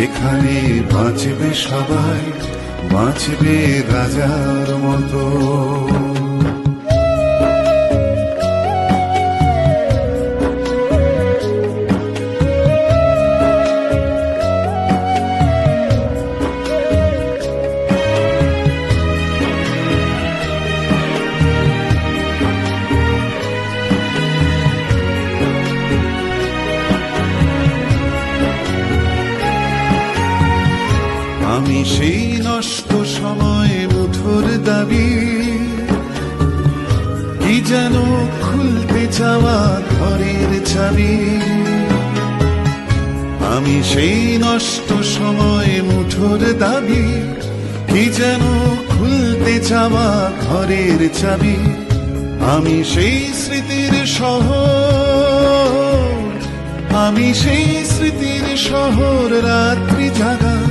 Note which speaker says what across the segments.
Speaker 1: যেখানে বাঁচবে সবাই বাঁচবে রাজার মতো। আমি সেই নষ্ট সময় মুঠোর দাবি। কি যেন খুলতে চাওয়া ঘরের চাবি আমি সেই নষ্ট সময় মুঠোর দাবি। কি যেন খুলতে চাওয়া ঘরের চাবি আমি সেই স্মৃতির শহর। আমি সেই স্মৃতির শহর রাত্রি জাগা।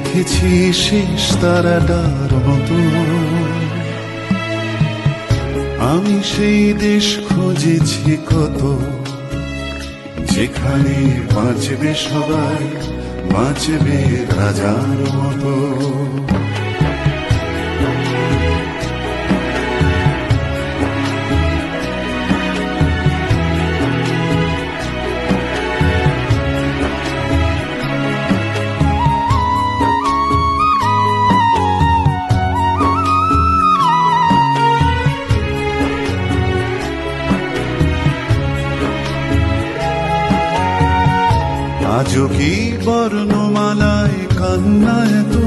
Speaker 1: দেখেছি শেষ তারাটার মতো। আমি সেই দেশ খুঁজেছি কত, যেখানে বাঁচবে সবাই, বাঁচবে রাজার মতো। আজও কি বর্ণমালায় কান্না তো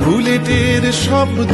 Speaker 1: বুলেটের শব্দ